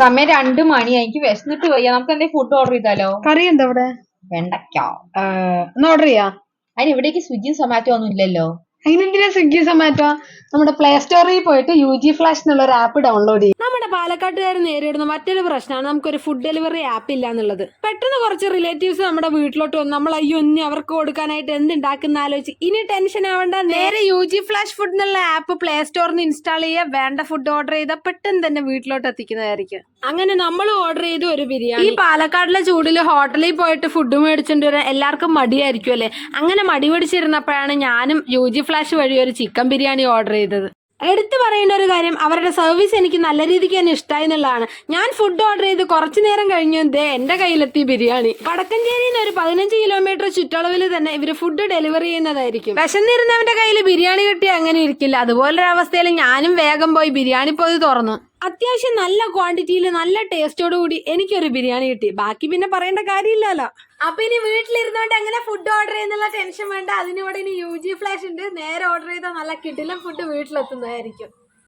സമയം രണ്ടു മണി. എനിക്ക് വിശന്നിട്ട് വയ്യ. നമുക്ക് എന്തെങ്കിലും ഫുഡ് ഓർഡർ ചെയ്താലോ? കറി എന്താ ഇവിടെ വെണ്ടയ്ക്കോ. ഒന്ന് ഓർഡർ ചെയ്യാ. അതിന് ഇവിടേക്ക് സ്വിഗ്ഗിയും സൊമാറ്റോ ഒന്നും ഇല്ലല്ലോ? അതിനെന്തിനാ സ്വിഗ്ഗി സൊമാറ്റോ? നമ്മുടെ പ്ലേ സ്റ്റോറിൽ പോയിട്ട് യു ജി ഫ്ലാഷ് എന്നുള്ള ഒരു ആപ്പ് ഡൗൺലോഡ് ചെയ്യും. പാലക്കാട്ടുകാർ നേരിടുന്ന മറ്റൊരു പ്രശ്നമാണ് നമുക്കൊരു ഫുഡ് ഡെലിവറി ആപ്പ് ഇല്ല എന്നുള്ളത്. പെട്ടെന്ന് കുറച്ച് റിലേറ്റീവ്സ് നമ്മുടെ വീട്ടിലോട്ട് വന്ന് നമ്മൾ അയ്യോ ഇനി അവർക്ക് കൊടുക്കാനായിട്ട് എന്ത് ഉണ്ടാക്കുന്ന ആലോചിച്ച്. ഇനി ടെൻഷൻ ആവേണ്ട. നേരെ യു ജി ഫ്ലാഷ് ഫുഡ് എന്നുള്ള ആപ്പ് പ്ലേ സ്റ്റോറിൽ ഇൻസ്റ്റാൾ ചെയ്യുക. വേണ്ട ഫുഡ് ഓർഡർ ചെയ്താൽ പെട്ടെന്ന് തന്നെ വീട്ടിലോട്ട് എത്തിക്കുന്നതായിരിക്കും. അങ്ങനെ നമ്മൾ ഓർഡർ ചെയ്ത് ഒരു ബിരിയാണി. ഈ പാലക്കാടിലെ ചൂടിൽ ഹോട്ടലിൽ പോയിട്ട് ഫുഡ് മേടിച്ചിട്ട് വരാൻ എല്ലാവർക്കും മടിയായിരിക്കും അല്ലേ അങ്ങനെ മടി പിടിച്ചിരുന്നപ്പോഴാണ് ഞാനും യു ജി ഫ്ലാഷ് വഴി ഒരു ചിക്കൻ ബിരിയാണി ഓർഡർ ചെയ്തത്. എടുത്തു പറയേണ്ട ഒരു കാര്യം അവരുടെ സർവീസ് എനിക്ക് നല്ല രീതിക്ക് തന്നെ ഇഷ്ടമായി എന്നുള്ളതാണ്. ഞാൻ ഫുഡ് ഓർഡർ ചെയ്ത് കുറച്ചു നേരം കഴിഞ്ഞു ദേ എന്റെ കയ്യിലെത്തി ബിരിയാണി. വടക്കഞ്ചേരിയിൽ നിന്ന് ഒരു പതിനഞ്ച് കിലോമീറ്റർ ചുറ്റളവിൽ തന്നെ ഇവർ ഫുഡ് ഡെലിവറി ചെയ്യുന്നതായിരിക്കും. വിശന്നിരുന്നവന്റെ കയ്യിൽ ബിരിയാണി കിട്ടി അങ്ങനെ ഇരിക്കില്ല. അതുപോലൊരു അവസ്ഥയിൽ ഞാനും വേഗം പോയി ബിരിയാണി പോയി തുറന്നു. അത്യാവശ്യം നല്ല ക്വാണ്ടിറ്റിയിൽ നല്ല ടേസ്റ്റോട് കൂടി എനിക്കൊരു ബിരിയാണി കിട്ടി. ബാക്കി പിന്നെ പറയേണ്ട കാര്യമില്ലല്ലോ. അപ്പൊ ഇനി വീട്ടിലിരുന്നോണ്ട് എങ്ങനെ ഫുഡ് ഓർഡർ ചെയ്യുന്നുള്ള ടെൻഷൻ വേണ്ട. അതിനോട് ഇനി യു ജി ഫ്ലാഷ് ഉണ്ട്. നേരെ ഓർഡർ ചെയ്താൽ നല്ല കിട്ടില്ല ഫുഡ് വീട്ടിലെത്തുന്നതായിരിക്കും.